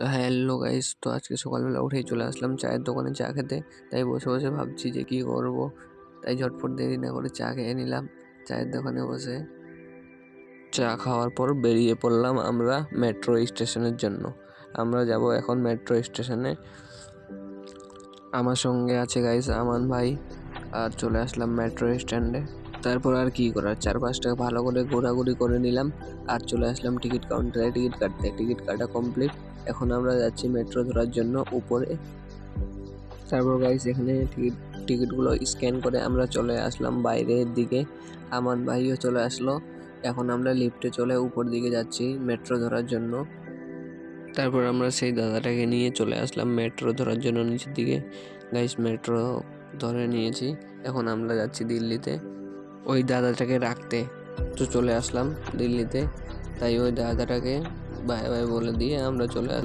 তো hello guys তো আজকে সকালবেলা উঠেই চলে আসলাম চায়ের দোকানে চা খেতে। তাই বসে বসে ভাবছি যে কী করব। তাই ঝটফট দেরি না করে চা খেয়ে নিলাম, চায়ের দোকানে বসে। চা খাওয়ার পর বেরিয়ে পড়লাম আমরা মেট্রো স্টেশনের জন্য। আমরা যাব এখন মেট্রো স্টেশনে আমার সঙ্গে আছে গাইস আমান ভাই। আর চলে আসলাম মেট্রো স্ট্যান্ডে তারপর আর কি করার? চারপাশটা ভালো করে ঘোরাঘুরি করে নিলাম আর চলে আসলাম টিকিট কাউন্টারে। টিকিট কাটতে, টিকিট কাটা কমপ্লিট। এখন আমরা যাচ্ছি মেট্রো ধরার জন্য উপরে। তারপর গাইস এখানে টিকিট, টিকিটগুলো স্ক্যান করে আমরা চলে আসলাম বাইরের দিকে। আমান ভাইও চলে আসলো। এখন আমরা লিফটে চলে উপর দিকে যাচ্ছি মেট্রো ধরার জন্য। তারপর আমরা সেই দাদাটাকে নিয়ে চলে আসলাম মেট্রো ধরার জন্য নিচের দিকে। গাইস মেট্রো ধরে নিয়েছি। এখন আমরা যাচ্ছি দিল্লিতে। ওই দাদাটাকে রাখতে। তো চলে আসলাম দিল্লিতে। তাই ওই দাদাটাকে বাই বাই বলে দিয়ে আমরা চলে আসলাম